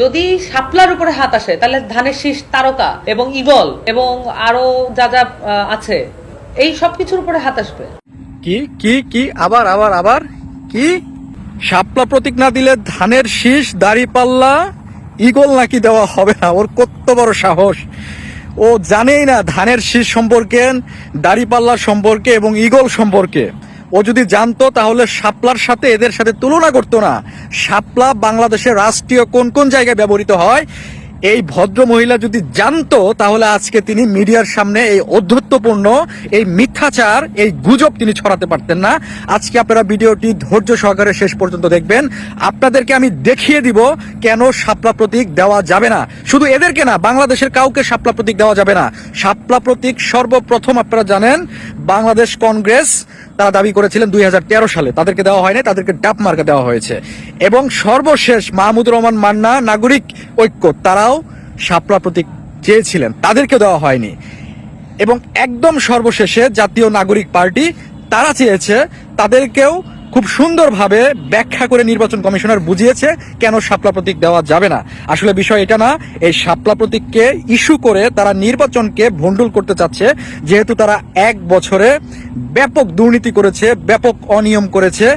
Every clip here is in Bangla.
যদি শাপলার উপরে হাত আসে, তাহলে ধানের শীষ তারকা এবং ইগল এবং আরও যা যা আছে, এই সব কিছুর উপরে হাত আসবে। কি কি কি, আবার আবার আবার? কি? শাপলা প্রতীক না দিলে ধানের শীষ, দাড়ি পাল্লা ইগল নাকি দেওয়া হবে না? ওর কত বড় সাহস। ও জানেই না ধানের শীষ সম্পর্কে, দাড়ি পাল্লা সম্পর্কে এবং ইগল সম্পর্কে। ও যদি জানতো, তাহলে শাপলার সাথে এদের সাথে তুলনা করতো না। শাপলা বাংলাদেশের রাষ্ট্রীয় কোন কোন জায়গায় ব্যবহৃত হয়? এই ভদ্র মহিলা যদি জানতো, তাহলে আজকে তিনি মিডিয়ার সামনে এই অধ্যত্বপূর্ণ এই মিথ্যাচার, এই গুজব তিনি ছড়াতে পারতেন না। আজকে আপনারা ভিডিওটি ধৈর্য সহকারে শেষ পর্যন্ত দেখবেন। আপনাদেরকে আমি দেখিয়ে দিব কেন শাপলা প্রতীক দেওয়া যাবে না। শুধু এদেরকে না, বাংলাদেশের কাউকে শাপলা প্রতীক দেওয়া যাবে না। শাপলা প্রতীক সর্বপ্রথম আপনারা জানেন, বাংলাদেশ কংগ্রেস তারা দাবি করেছিলেন দুই হাজার তেরো সালে। তাদেরকে দেওয়া হয়নি, তাদেরকে ডাপ মার্কা দেওয়া হয়েছে। এবং সর্বশেষ মাহমুদুর রহমান মান্না নাগরিক ঐক্য, তারাও শাপলা প্রতীক চেয়েছিলেন তাদেরকে দেওয়া হয়নি। এবং একদম সর্বশেষে জাতীয় নাগরিক পার্টি তারা চেয়েছে তাদেরকেও খুব সুন্দরভাবে ব্যাখ্যা করে নির্বাচন কমিশনার বুঝিয়েছে কেন শাপলা প্রতীক দেওয়া যাবে না। আসলে বিষয় এটা না, এই শাপলা প্রতীককে ইস্যু করে তারা নির্বাচনকে ভণ্ডুল করতে চাচ্ছে, যেহেতু তারা এক বছরে ব্যাপক দুর্নীতি করেছে, ব্যাপক অনিয়ম করেছে।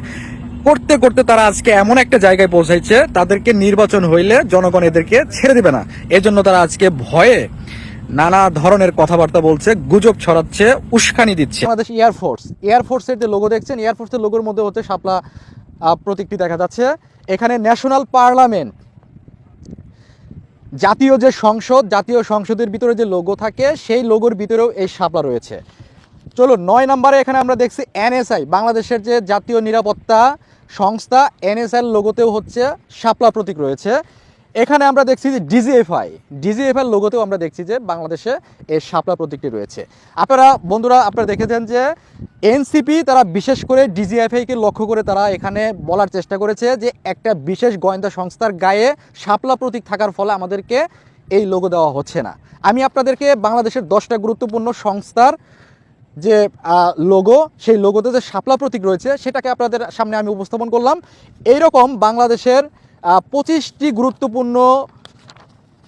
করতে করতে তারা আজকে এমন একটা জায়গায় পৌঁছাইছে, তাদেরকে নির্বাচন হইলে জনগণ এদেরকে ছেড়ে দেবে না। এজন্য তারা আজকে ভয়ে নানা ধরনের কথাবার্তা বলছে গুজব ছড়াচ্ছে উস্কানি দিচ্ছে। বাংলাদেশ এয়ারফোর্স এয়ারফোর্সের যে লোগো দেখছেন এয়ারফোর্সের লোগোর মধ্যে হচ্ছে আহ, প্রতীকটি দেখা যাচ্ছে। এখানে ন্যাশনাল পার্লামেন্ট জাতীয় যে সংসদ জাতীয় সংসদের ভিতরে যে লোগো থাকে সেই লোগোর ভিতরেও এই শাপলা রয়েছে। চলো নয় নম্বরে এখানে আমরা দেখছি এনএসআই বাংলাদেশের যে জাতীয় নিরাপত্তা সংস্থা এনএসআই লোগোতেও হচ্ছে শাপলা প্রতীক রয়েছে। এখানে আমরা দেখছি যে ডিজিএফআই ডিজিএফআই লোগোতেও আমরা দেখছি যে বাংলাদেশে এই শাপলা প্রতীকটি রয়েছে। আপনারা, বন্ধুরা, আপনারা দেখেছেন যে এনসিপি তারা বিশেষ করে ডিজিএফআইকে লক্ষ্য করে তারা এখানে বলার চেষ্টা করেছে যে একটা বিশেষ গোয়েন্দা সংস্থার গায়ে শাপলা প্রতীক থাকার ফলে আমাদেরকে এই লোগো দেওয়া হচ্ছে না। আমি আপনাদেরকে বাংলাদেশের দশটা গুরুত্বপূর্ণ সংস্থার যে লোগো, সেই লোগোতে যে শাপলা প্রতীক রয়েছে, সেটাকে আপনাদের সামনে আমি উপস্থাপন করলাম। এইরকম বাংলাদেশের পঁচিশটি গুরুত্বপূর্ণ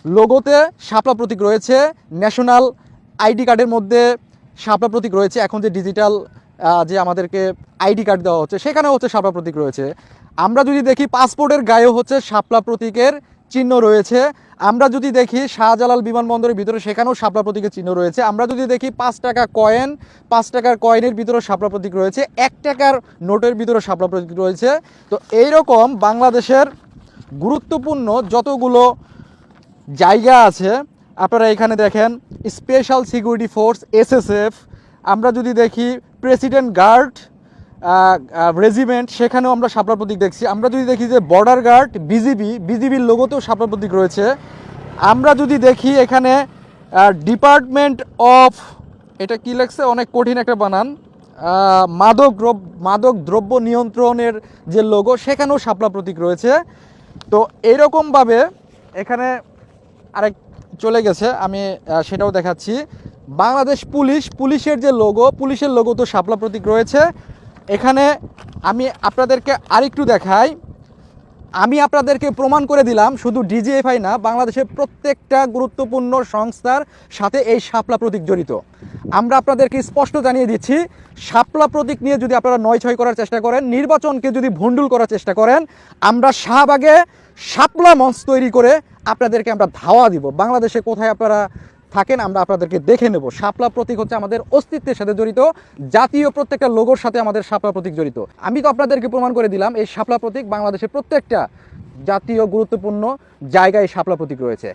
লোগোতে শাপলা প্রতীক রয়েছে, ন্যাশনাল আইডি কার্ডের মধ্যে শাপলা প্রতীক রয়েছে। এখন যে ডিজিটাল যে আমাদেরকে আইডি কার্ড দেওয়া হচ্ছে, সেখানেও হচ্ছে শাপলা প্রতীক রয়েছে। আমরা যদি দেখি পাসপোর্টের গায়েও হচ্ছে শাপলা প্রতীকের চিহ্ন রয়েছে। আমরা যদি দেখি শাহজালাল বিমানবন্দরের ভিতরে, সেখানেও শাপলা প্রতীকের চিহ্ন রয়েছে। আমরা যদি দেখি পাঁচ টাকা কয়েন, পাঁচ টাকার কয়েনের ভিতরে শাপলা প্রতীক রয়েছে। এক টাকার নোটের ভিতরে শাপলা প্রতীক রয়েছে। তো এইরকম বাংলাদেশের গুরুত্বপূর্ণ যতগুলো জায়গা আছে। আপনারা এখানে দেখেন স্পেশাল সিকিউরিটি ফোর্স এসএসএফ আমরা যদি দেখি প্রেসিডেন্ট গার্ড রেজিমেন্ট সেখানেও আমরা শাপলা প্রতীক দেখছি। আমরা যদি দেখি যে বর্ডার গার্ড বিজিবি বিজিবির লোগোতেও শাপলা প্রতীক রয়েছে। আমরা যদি দেখি এখানে ডিপার্টমেন্ট অফ এটা কি লাগছে অনেক কঠিন একটা বানান। মাদক মাদক দ্রব্য নিয়ন্ত্রণের যে লোগো সেখানেও শাপলা প্রতীক রয়েছে। তো এইরকমভাবে এখানে আরেক চলে গেছে, আমি সেটাও দেখাচ্ছি। বাংলাদেশ পুলিশ, পুলিশের যে লোগো পুলিশের লোগো তো শাপলা প্রতীক রয়েছে। এখানে আমি আপনাদেরকে আরেকটু দেখাই। আমি আপনাদেরকে প্রমাণ করে দিলাম, শুধু ডিজিএফআই না, বাংলাদেশের প্রত্যেকটা গুরুত্বপূর্ণ সংস্থার সাথে এই শাপলা প্রতীক জড়িত। আমরা আপনাদেরকে স্পষ্ট জানিয়ে দিচ্ছি, শাপলা প্রতীক নিয়ে যদি আপনারা নয় ছয় করার চেষ্টা করেন, নির্বাচনকে যদি ভণ্ডুল করার চেষ্টা করেন, আমরা শাহবাগে শাপলা মঞ্চ তৈরি করে আপনাদেরকে আমরা ধাওয়া দিব। বাংলাদেশে কোথায় আপনারা থাকেন, আমরা আপনাদেরকে দেখে নেব। শাপলা প্রতীক হচ্ছে আমাদের অস্তিত্বের সাথে জড়িত, জাতীয় প্রত্যেকটা লোগোর সাথে আমাদের শাপলা প্রতীক জড়িত। আমি তো আপনাদেরকে প্রমাণ করে দিলাম, এই শাপলা প্রতীক বাংলাদেশের প্রত্যেকটা জাতীয় গুরুত্বপূর্ণ জায়গায় শাপলা প্রতীক রয়েছে।